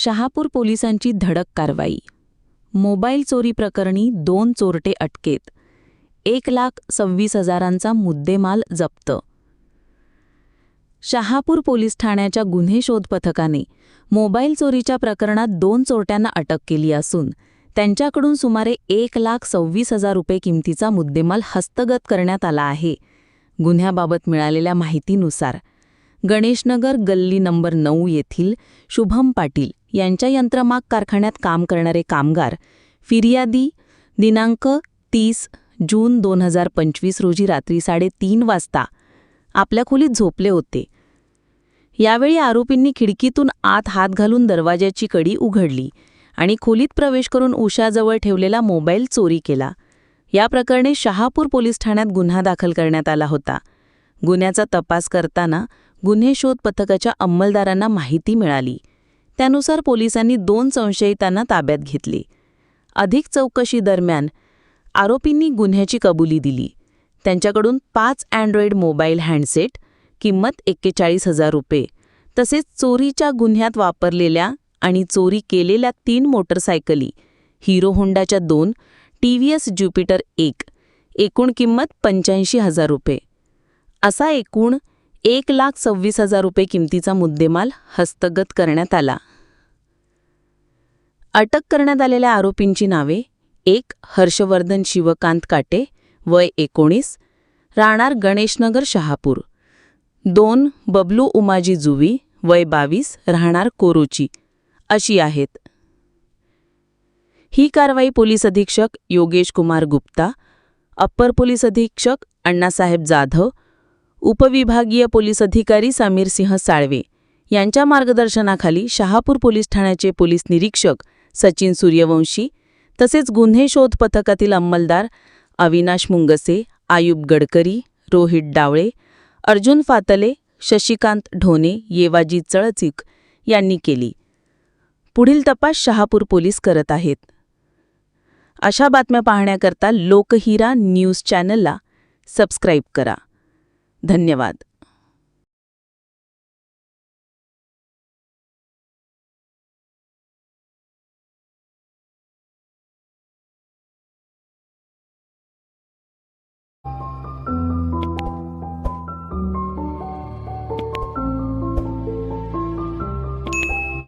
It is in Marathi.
शहापूर पोलिसांची धडक कारवाई. मोबाईल चोरी प्रकरणी दोन चोरटे अटकेत. एक लाख सव्वीस हजारांचा मुद्देमाल जप्त. शहापूर पोलीस ठाण्याच्या गुन्हे शोध पथकाने मोबाईल चोरीच्या प्रकरणात दोन चोरट्यांना अटक केली असून त्यांच्याकडून सुमारे एक लाख सव्वीस हजार रुपये किमतीचा मुद्देमाल हस्तगत करण्यात आला आहे. गुन्ह्याबाबत मिळालेल्या माहितीनुसार गणेशनगर गल्ली नंबर नऊ येथील शुभम पाटील यांच्या यंत्रमाग कारखान्यात काम करणारे कामगार फिर्यादी दिनांक तीस जून दोन हजार पंचवीस रोजी रात्री साडेतीन वाजता आपल्या खोलीत झोपले होते. यावेळी आरोपींनी खिडकीतून आत हात घालून दरवाजाची कडी उघडली आणि खोलीत प्रवेश करून उषाजवळ ठेवलेला मोबाईल चोरी केला. या प्रकरणी शहापूर पोलीस ठाण्यात गुन्हा दाखल करण्यात आला होता. गुन्ह्याचा तपास करताना गुन्हे शोध पथकाच्या अंमलदारांना माहिती मिळाली. त्यानुसार पोलिसांनी दोन संशयितांना ताब्यात घेतले. अधिक चौकशी दरम्यान आरोपींनी गुन्ह्याची कबुली दिली. त्यांच्याकडून पाच अँड्रॉइड मोबाईल हँडसेट किंमत एक्केचाळीस हजार रुपये तसेच चोरीच्या गुन्ह्यात वापरलेल्या आणि चोरी केलेल्या तीन मोटरसायकली हिरो होंडाच्या दोन टी व्ही एस ज्युपिटर एक एकूण किंमत पंच्याऐंशी हजार रुपये. असा एकूण एक लाख सव्वीस हजार रुपये किमतीचा मुद्देमाल हस्तगत करण्यात आला. अटक करण्यात आलेल्या आरोपींची नावे एक हर्षवर्धन शिवकांत काटे वय एकोणीस राहणार गणेशनगर शहापूर. दोन बबलू उमाजी जुवी वय बावीस राहणार कोरोची अशी आहेत. ही कारवाई पोलीस अधीक्षक योगेश कुमार गुप्ता अप्पर पोलीस अधीक्षक अण्णासाहेब जाधव उपविभागीय पोलीस अधिकारी समीर सिंह साळवे यांच्या मार्गदर्शनाखाली शहापूर पोलीस ठाण्याचे पोलीस निरीक्षक सचिन सूर्यवंशी तसेच गुन्हे शोध पथकातील अंमलदार अविनाश मुंगसे आयुब गडकरी रोहित डावळे अर्जुन फातले शशिकांत ढोने येवाजी चळचिक यांनी केली. पुढील तपास शहापूर पोलीस करत आहेत. अशा बातम्या पाहण्याकरता लोकहिरा न्यूज चॅनलला सबस्क्राईब करा. धन्यवाद.